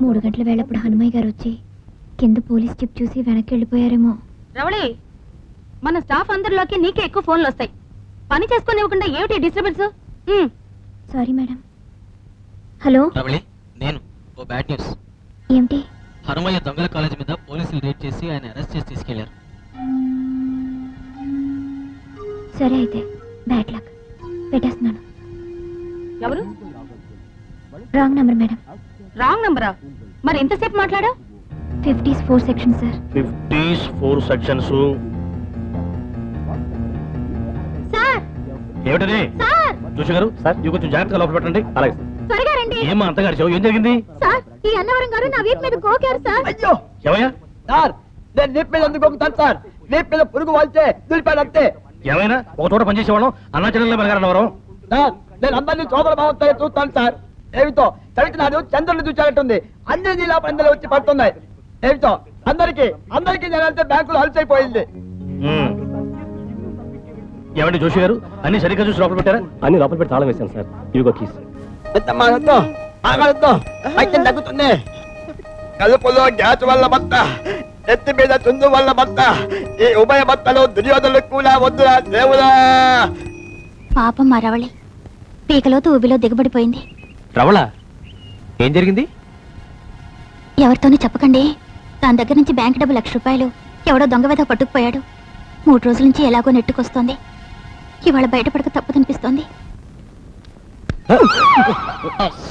మూడు గంటల వేళప్పుడు హనుమయ్య గారు వచ్చి కింద పోలీస్ చిప్ చూసి వెనక్కి వెళ్ళిపోయారేమో. రవళి మన స్టాఫ్ అందరిలోకి నీకే ఎక్కువ ఫోన్లు వస్తాయి. పని చేసుకొని ఇవ్వకుండా ఏమిటి disturbance? Sorry madam. Hello? Ravali నేను ఓ బ్యాడ్ న్యూస్. ఏమిటి? హనుమయ్య దొంగల కాలేజ్ మీద పోలీసులు రేడ్ చేసి ఆయన అరెస్ట్ చేసి తీసుకెళ్ళారు. సరే అయితే బ్యాడ్ లక్. పెట్టేస్తున్నాను. ఎవరు? Wrong number madam. రాంగ్ నంబరా? మరి ఎంతసేపు మాట్లాడా fifties four section sir. Fifties four sections. Sir! ఏమిటది? సార్! జోషి గారు సార్. ఇవి కొంచెం జాగ్రత్తగా లోపల పెట్టండి. అలాగే త్వరగా రండి. ఏమా అంతగారు చెవు? ఏం జరిగింది? సార్ ఈ అన్నవరం గారు నా వీపు మీద కోకారు సార్. అయ్యో! ఏమయ్యా? సార్ నేను వీప్ మీద ఎందుకు కొంగుతాను సార్? వీప్ మీద పురుగు వాల్చే దులిపాడు అంతే. ఏమైనా? ఒక చోట పనిచేసేవాళ్ళం? అన్నా చెల్లెల్లో మెలగారన్నవరం సార్ నేను అందరినీ సోదర భావంతో చూస్తాను సార్. ఏమిటో చవితి నాడు చంద్రుని చూచారట్టుంది అన్ని జిల్లా పందలు వచ్చి పడుతున్నాయి. ఏమిటో అందరికి అందరికి నేనంటే బ్యాంకులో అలసైపోయింది. ఉమ్. ఏమండి జోషి గారు? అన్ని సరిగ్గా చూసి లోపల పెట్టారా? అన్ని లోపల పెట్టి తాళం వేశాను సార్. ఇదిగో కీస్. తగ్గుతుంది. కలుపులో గ్యాస్ వల్ల బత్త ఎత్తి మీద చుందు వల్ల బత్త ఈ ఉభయ బత్తలు దుర్యోధనులు కూడా వద్దురా దేవుడా. పాపం మా రవళి పీకలో ఊబిలో దిగబడిపోయింది. రవళ ఏం జరిగింది? ఎవరితోనూ చెప్పకండి. దాని దగ్గర నుంచి బ్యాంక్ డబ్బు లక్ష రూపాయలు ఎవడో దొంగ వెధ పట్టుకుపోయాడు. మూడు రోజుల నుంచి ఎలాగో నెట్టుకొస్తోంది. ఇవాళ బయటపడక తప్పదనిపిస్తోంది.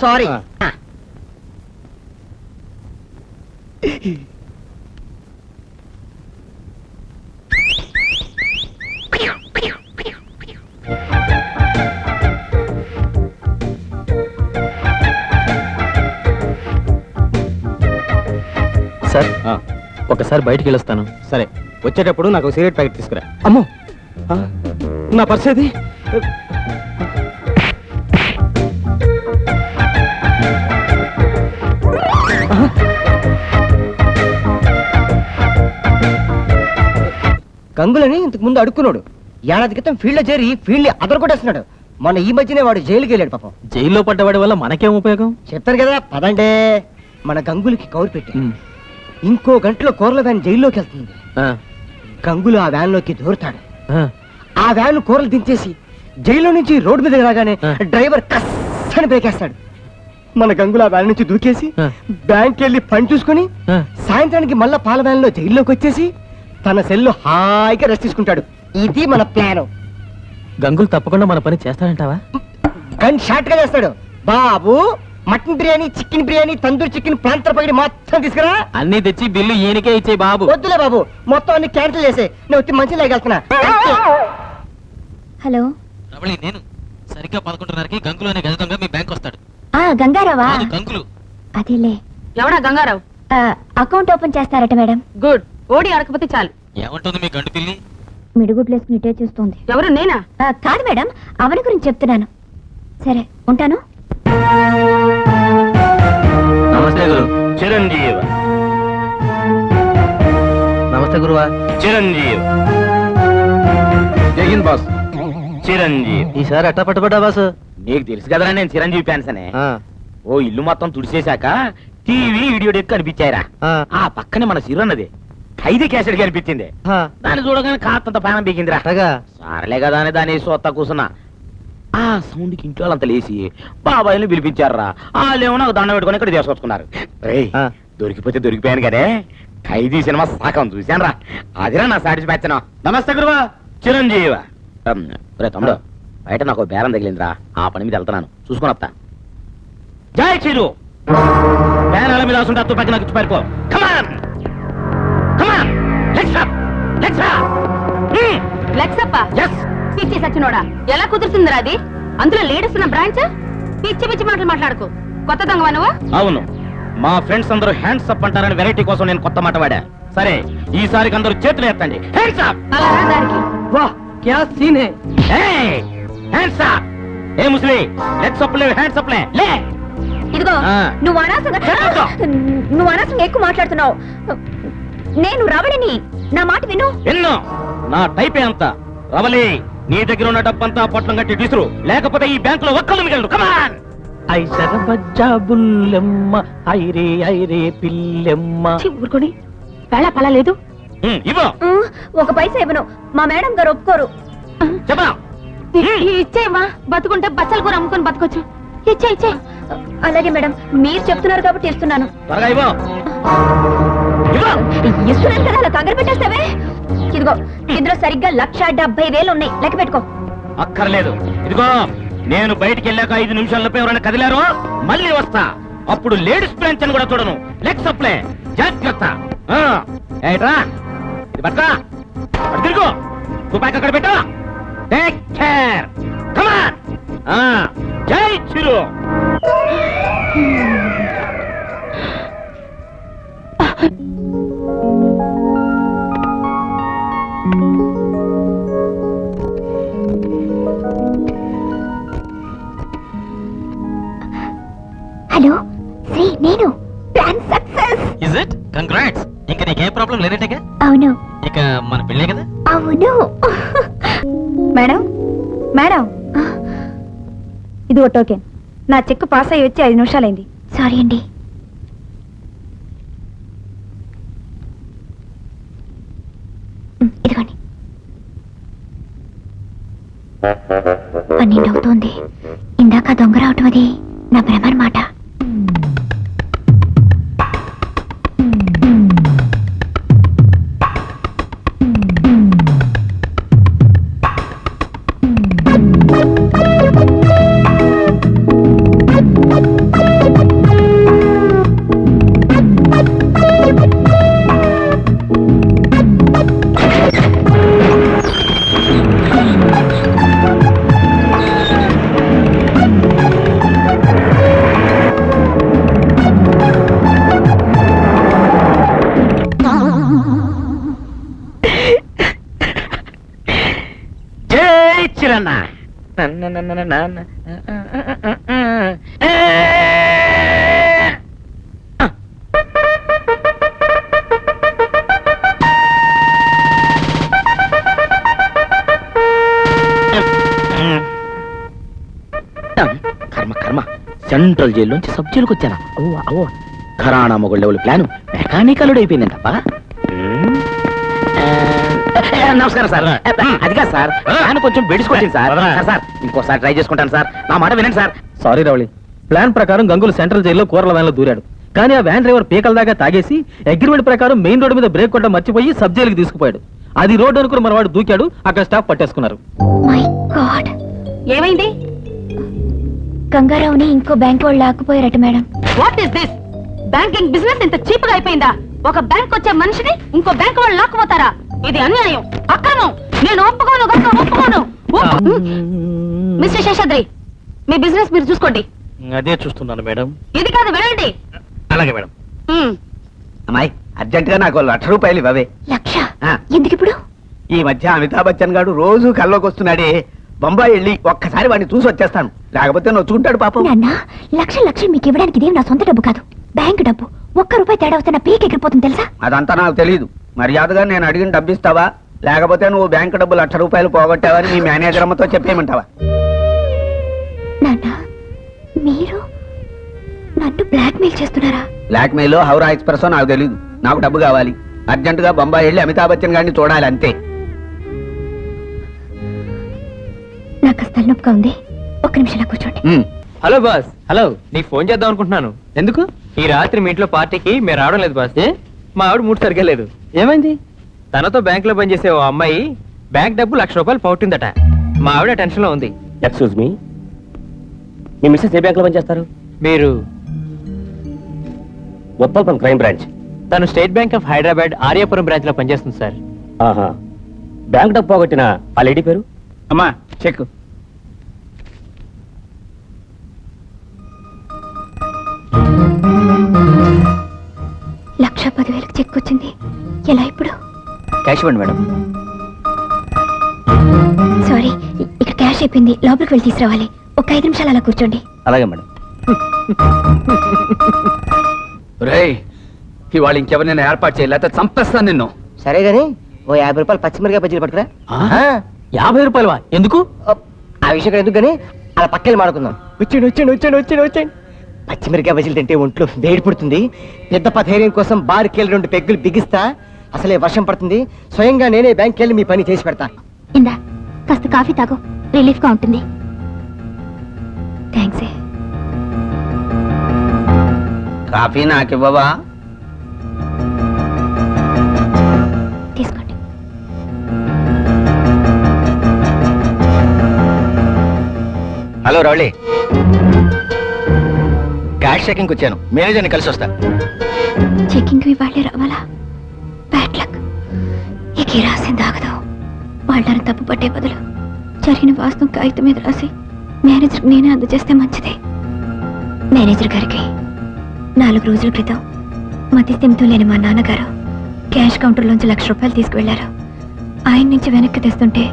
Sorry sir. ఒకసారి బయటికి వెళ్ళొస్తాను. సరే. వచ్చేటప్పుడు నాకు సిగరెట్ ప్యాకెట్ తీసుకురా. అమ్మో! నా పర్స్ ఏది? గంగులని ఇంతకు ముందు అడుక్కున్నాడు. ఏడాది క్రితం ఫీల్డ్లో చేరి ఫీల్డ్ అదరగొట్టేస్తున్నాడు. మొన్న ఈ మధ్యనే వాడు జైలుకి వెళ్ళాడు పాపం. జైల్లో పడ్డవాడి వల్ల మనకేం ఉపయోగం? చెప్తాను కదా పదండే. మన గంగులకి కౌరు పెట్టి ఇంకో గంటలో కూరల వ్యాన్ జైల్లోకి వెళ్తుంది. గంగులు ఆ వ్యాన్లోకి దూరుతాడు. ఆ, వ్యాన్ కూరలు దించేసి జైల్లో నుంచి రోడ్డు మీద రాగానే. డ్రైవర్ కස්සని బ్రేకేస్తాడు. మన గంగులు ఆ వ్యాన్ నుంచి దూకేసి. బ్యాంక్ వెళ్ళి పని చూసుకొని. సాయంత్రానికి మళ్ళా పాల వ్యాన్లో జైల్లోకి వచ్చేసి తన సెల్లో హాయిగా రెస్ట్ తీసుకుంటాడు. ఇది మన ప్లాన్. గంగులు తప్పకుండా మన పని చేస్తాడంటావా? కానీ షార్ట్గా చేస్తాడు బాబు! Mutton biryani chicken biryani tandoori chicken ప్రాంతర పగిడి మొత్తం తీసుకురా. అన్ని తెచ్చి బిల్లు ఈయనకే ఇచ్చే బాబు. వద్దులే బాబు మొత్తం అన్ని క్యాన్సిల్ చేసే. నేను వచ్చి మంచి లేకెళ్తున్నా హలో. రవళి నేను సరిగ్గా పదకొండున్నరకి గంగులు అనే గజ దొంగ మీ బ్యాంక్ వస్తాడు. ఆ గంగారావా? కాదు, గంగులు. అదేలే. ఎవడా గంగారావు? ఆ, అకౌంట్ ఓపెన్ చేస్తారట మేడం. గుడ్. ఓడి అడకపోతే చాలు. ఏమంటుంది మీ గండు పిల్లి? మిడుగుడ్లు వేసుకుని ఇటే చూస్తుంది. ఎవరు నేనా? ఆ, కాదు మేడం అవని గురించి చెప్తున్నాను. సరే ఉంటాను. నమస్తే గురు. చిరంజీవి. నమస్తే గురువా. చిరంజీవి. జై హింద్ బాస్. చిరంజీవి. ఈసారి అట్టా పట్టుబడ్డా బాస్? నీకు తెలుసు కదరా నేను చిరంజీవి ఫ్యాన్స్ అనే. ఓ ఇల్లు మొత్తం తుడిసేశాక టీవీ వీడియో డెక్ కనిపించాయిరా. ఆ. పక్కనే మన సిరన్నది ఖైదీ క్యాసెట్ కనిపించింది. దాన్ని చూడగానే కాస్తంత పానం పీకిందిరా. సరలే కదా అని దాన్ని సొత్త కూసున్నా. ఆ సౌండ్కి ఇంట్లో వాళ్ళంతా లేచి బాబాయ్ని పిలిపించారా వాళ్ళేమో నాకు దండం పెట్టుకొని ఇక్కడ ఆ. దొరికిపోతే దొరికిపోయాను కదే. ఖైదీ సినిమా సగం చూశాను రా అదిరా నా సాటిస్ఫాక్షన్. నమస్తే గురువా. చిరంజీవి. రే తమ్ముడు బయట నాకు బేరం తగిలిందిరా. ఆ పని మీద వెళ్తున్నాను. చూసుకొని వస్తా. జై చిరు బేరాల మీద వస్తుంటే తుపాకి నాకు ఇచ్చి పారిపో. Come on come on let's up let's up లెక్సప్ప. Yes పిచ్చి సచ్చినోడా? ఎలా కుదురుతుందిరా అది అందులో లేడీస్ ఉన్న బ్రాంచ్ పిచ్చి పిచ్చి మాటలు మాట్లాడుకో. కొత్త దొంగవా నువ్వు? అవును. మా ఫ్రెండ్స్ అందరూ హ్యాండ్స్ అప్ అంటారని వెరైటీ కోసం నేను కొత్త మాట వాడా. సరే ఈసారికి అందరూ చేతులు ఎత్తండి. హ్యాండ్స్ అప్ అలా రా క్యా సీన్ హై? హ్యాండ్స్ అప్ ఏ ముస్లి లెట్స్ అప్ లే హ్యాండ్స్ అప్ లే లే ఇదిగో ఆ. నువ్వు అనవసరంగా. నువ్వు అనవసరంగా ఎక్కువ మాట్లాడుతున్నావు. నేను రవళిని నా మాట విను. ఎన్నో నా టైపే అంత. రవలి నీ దగ్గర ఉన్న డబ్బంతా పొట్లం కట్టి తీసురు. లేకపోతే ఈ బ్యాంకులో ఒక్కలు మిగలరు. కమాన్ ఐసర బజ్జా బుల్లెమ్మ ఐరే ఐరే పిల్లెమ్మ. ఊరుకోని. వేళ పలా లేదు. ఇవ్వ. ఒక పైసా ఇవ్వను. మా మేడం గారు ఒప్పుకోరు. చెప్పా ఇచ్చేయమ్మా బతుకుంటే బచ్చల కూర అమ్ముకొని బతకొచ్చు. ఇచ్చే ఇచ్చే. అలాగే మేడం మీరు చెప్తున్నారు కాబట్టి ఇస్తున్నాను. ఇస్తున్నాను కదా అలా కంగారు పెట్టేస్తావే? ఇదిగో ఇందులో సరిగ్గా లక్ష డెబ్బై వేలు ఉన్నాయి. లెక్క పెట్టుకో. అక్కర్లేదు. ఇదిగో నేను బయటికి వెళ్ళాక ఐదు నిమిషాలపై ఎవరైనా కదిలారో మళ్ళీ వస్తా. అప్పుడు లేడీస్ బ్రాంచ్ అని కూడా చూడను. Leg supply. జాగ్రత్త. ఆ, ఏట్రా ఇది పట్టరా అటు తిరుగు. తుపాకి అక్కడ పెట్టు take care come on Jai Shri నేను. Plan success is it congrats ఇంకా నీకేం ప్రాబ్లం లేనట్టుగా అవును. ఇక మన పెళ్ళే కదా? అవును. మేడం? మేడం? ఇది ఓ టోకెన్ నా చెక్ పాస్ అయ్యి వచ్చి ఐదు నిమిషాలైంది. సారీ అండి. ఇదిగోండి. పన్నెండు అవుతోంది. ఇందాక దొంగ రావటం అది నా భ్రమ అన్నమాట కర్మ కర్మ. సెంట్రల్ జైల్లోంచి సబ్ జైలుకి వచ్చానా ఓ ఓ ఘరానా మొగుళ్ళ ప్లాను? ప్లాన్ మెకానికల్ నమస్కారం సార్. అది కాదు సార్. ప్లాన్ కొంచెం బెడిసుకొచ్చింది సార్. సార్, సార్ ఇంకోసారి ట్రై చేసుకుంటాను సార్. నా మాట వినండి సార్. సారీ రవళి. ప్లాన్ ప్రకారం గంగులు సెంట్రల్ జైల్లో కూరల వ్యాన్లో దూరాడు. కానీ ఆ వ్యాన్ డ్రైవర్ పీకల దాకా తాగేసి అగ్రిమెంట్ ప్రకారం మెయిన్ రోడ్డు మీద బ్రేక్ కొట్టడం మర్చిపోయి సబ్ జైలుకి తీసుకుపోయాడు. అది రోడ్డు అనుకుని మనవాడు దూకాడు అక్కడ స్టాఫ్ పట్టేసుకున్నారు. My god. ఏమైంది? గంగారావుని ఇంకో బ్యాంక్ వాళ్ళు లాక్కుపోయారట madam. What is this banking business ఇంత చీప్గా అయిపోయిందా? ఒక బ్యాంక్ వచ్చే మనిషిని ఇంకో బ్యాంక్ వాళ్ళు లాక్కుపోతారా? ఇది అన్యాయం అక్రమం. నేను ఒప్పుకోను గంగ ఒప్పుకోను. ఒప్పు- మిస్టర్ శేషాద్రి మీ బిజినెస్ మీరు చూసుకోండి. అదే చూస్తున్నాను మేడం. ఇది కాదు వెళ్ళండి. అలాగే మేడం. ఉమ్. అమ్మాయి అర్జెంట్గా నాకు లక్ష రూపాయలు ఇవ్వవే. లక్ష? ఆ. ఎందుకు ఇప్పుడు? ఈ మధ్య అమితాబ్ బచ్చన్ గారు రోజు కల్లోకి వస్తున్నాడే. బొంబాయి వెళ్ళి ఒక్కసారి వాడిని చూసి వచ్చేస్తాను. లేకపోతే నొచ్చుకుంటాడు పాపం. నాన్న లక్ష లక్షలు మీకు ఇవ్వడానికి ఇదేం నా సొంత డబ్బు కాదు. బ్యాంక్ డబ్బు. ఒక్క రూపాయి తేడా వస్తే నా పీక్ ఎగిరిపోతుంది తెలుసా? అదంతా నాకు తెలియదు మర్యాదగా నేను అడిగిన డబ్బు ఇస్తావా? లేకపోతే నువ్వు బ్యాంక్ డబ్బు లక్ష రూపాయలు పోగొట్టావని మీ మేనేజర్ అమ్మతో చెప్పేయమంటావా? నాన్న మీరు నన్ను బ్లాక్మెయిల్ చేస్తున్నారా? బ్లాక్ మెయిల్ హౌరా ఎక్స్ప్రెస్ నాకు తెలియదు నాకు డబ్బు కావాలి. అర్జెంట్గా బొంబాయి వెళ్ళి అమితాబ్ బచ్చన్ గారిని చూడాలి అంతే. నాకు కాస్త తలనొప్పిగా ఉంది. ఒక్క నిమిషం ఇలా కూర్చోండి. ఉమ్. Hello boss. హలో నీకు ఫోన్ చేద్దాం అనుకుంటున్నాను. ఎందుకు? ఈ రాత్రి మీ ఇంట్లో పార్టీకి మీరు రావడం లేదు బాస్. మా ఆవిడ మూడు సరిగ్గా లేదు. ఏమైంది? తనతో బ్యాంక్లో పనిచేసే ఓ అమ్మాయి బ్యాంక్ డబ్బు లక్ష రూపాయలు పోగొట్టిందట మా ఆవిడ టెన్షన్లో ఉంది. ఎక్స్క్యూజ్ మీ మీ మిస్సెస్ ఏ బ్యాంక్లో పనిచేస్తారు? మీరు? ఉప్పల్పం క్రైమ్ బ్రాంచ్. తను State Bank of Hyderabad Aryapuram బ్రాంచ్లో పనిచేస్తుంది సార్. ఆహా. బ్యాంక్ డబ్బు పోగొట్టిన ఆ లేడీ పేరు? అమ్మా చెక్. పదివేలకు చెక్ వచ్చింది. ఎలా ఇప్పుడు? క్యాష్ ఇవ్వండి మేడం. సారీ ఇక్కడ క్యాష్ అయిపోయింది. లోపలికి వెళ్ళి తీసుకురావాలి. ఒక ఐదు నిమిషాలు అలా కూర్చోండి. అలాగే మేడం. రేయ్ ఇవాళ ఇంకెవరినైనా ఏర్పాటు చేయలేకపోతే చంపేస్తాను నిన్ను. సరే గాని ఓ యాభై రూపాయలు పచ్చిమిరకాయ బజ్జీలు పట్టుకురా. ఆ, యాభై రూపాయలవా? ఎందుకు? ఆ విషయం ఇక్కడ ఎందుకు గాని అలా పక్కన మాడుకుందాం. వచ్చాడు వచ్చాడు వచ్చాడు వచ్చాడు వచ్చాడు పచ్చిమిరకాయ బజ్జీలు తింటే ఒంట్లో వేడి పుడుతుంది. పెద్ద ధైర్యం కోసం బార్కి వెళ్ళి రెండు పెగ్గులు బిగిస్తా అసలే వర్షం పడుతుంది. స్వయంగా నేనే బ్యాంక్కి వెళ్ళి మీ పని చేసి పెడతా. ఇందా కాస్త కాఫీ తాగు. రిలీఫ్గా ఉంటుంది థ్యాంక్స్ కాఫీ నాకివ్వవా? తీసుకోండి. హలో రవళి క్యాష్ చెకింగ్ వచ్చాను. మేనేజర్ని కలిసి వస్తా. చెకింగ్ వాళ్ళే రావాలా? బ్యాడ్ లక్ ఇక ఈ రాసింది ఆగదు వాళ్ళని తప్పు పట్టే బదులు జరిగిన వాస్తవం కాగితం మీద రాసి మేనేజర్కి నేనే అందజేస్తే మంచిది. మేనేజర్ గారికి నాలుగు రోజుల క్రితం మతిస్థిమితం లేని మా నాన్నగారు క్యాష్ కౌంటర్లోంచి లక్ష రూపాయలు తీసుకువెళ్ళారు ఆయన నుంచి వెనక్కి తెస్తుంటే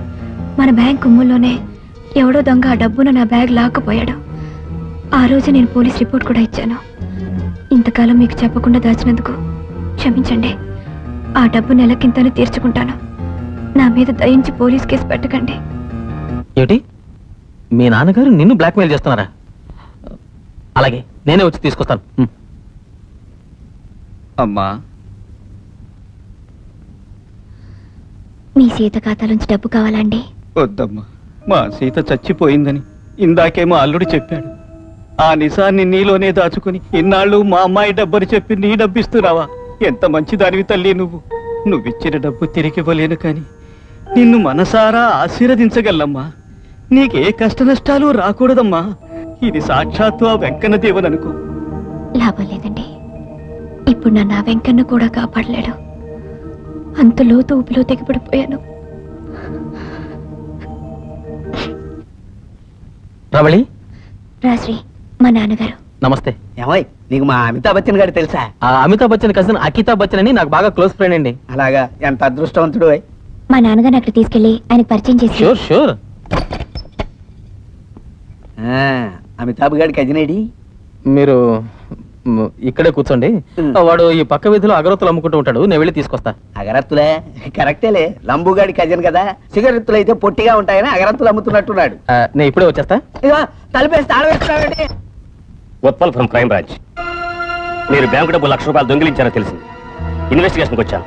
మన బ్యాంక్ కుమ్ముల్లోనే ఎవడో దొంగ ఆ డబ్బును నా బ్యాగ్ లాక్కుపోయాడు. ఆ రోజు నేను పోలీస్ రిపోర్ట్ కూడా ఇచ్చాను. ఇంతకాలం మీకు చెప్పకుండా దాచినందుకు క్షమించండి. ఆ డబ్బు నెలకింతని తీర్చుకుంటాను. నా మీద దయించి పోలీస్ కేసు పెట్టకండి. ఏమిటి? మీ నాన్నగారు నిన్ను బ్లాక్మెయిల్ చేస్తున్నారా? అలాగే నేనే వచ్చి తీసుకొస్తాను. అమ్మా. మీ సీత ఖాతాలోంచి డబ్బు కావాలండి వద్దమ్మా. మా సీత చచ్చిపోయిందని ఇందాకేమో అల్లుడు చెప్పాడు. ఆ నిజాన్ని నీలోనే దాచుకుని ఇన్నాళ్ళు మా అమ్మాయి డబ్బని చెప్పి నీ డబ్బిస్తున్నావా? ఎంత మంచిదానివి తల్లి నువ్వు. నువ్విచ్చిన డబ్బు తిరిగి ఇవ్వలేను కాని నిన్ను మనసారా ఆశీర్వదించగలమ్మా నీకే కష్ట నష్టాలు రాకూడదమ్మా. ఇది సాక్షాత్తు ఆ వెంకన్న దేవుననుకో లాభం లేదండి. ఇప్పుడు నన్ను ఆ వెంకన్న కూడా కాపాడలేడు. అంత లోతు ఊపిలో తెగిపడిపోయాను. రమళి రాశ్రీ మా నాన్నగారు. నమస్తే. ఏమోయ్ నీకు మా అమితాబ్ బచ్చన్ గారు తెలుసా? ఆ అమితాబ్ బచ్చన్ కజిన్ అకితాబ్ బచ్చన్ అని నాకు బాగా క్లోజ్ ఫ్రెండ్ అండి. అలాగా ఎంత అదృష్టవంతుడు మా నాన్నగారిని అక్కడ తీసుకెళ్ళి ఆయనకు పరిచయం చేసి షూర్ షూర్ అమితాబ్ గారి కజినేడి మీరు మ్, ఇక్కడే కూర్చోండి. వాడు ఈ పక్క వీధిలో అగరత్తులు అమ్ముకుంటూ ఉంటాడు. నేను వెళ్ళి తీసుకొస్తా. అగరత్తులే? కరెక్టేలే. లంబుగాడి కజిన్ కదా. సిగరెత్తులు అయితే పొట్టిగా ఉంటాయని అగరత్తులు అమ్ముతున్నట్టున్నాడు. ఆ, నేను ఇప్పుడే వచ్చేస్తా. ఇదిగో తలిపేసి తాళవేస్తున్నాడండి ఉత్పల్ ఫ్రమ్ క్రైమ్ బ్రాంచ్. మీరు బ్యాంకు డబ్బు లక్ష రూపాయలు దొంగిలించారో తెలిసింది. ఇన్వెస్టిగేషన్కి వచ్చాను.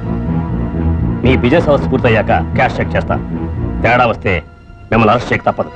మీ బిజినెస్ అవర్స్ పూర్తయ్యాక క్యాష్ చెక్ చేస్తా. తేడా వస్తే మిమ్మల్ని అరెస్ట్ చేయక తప్పదు.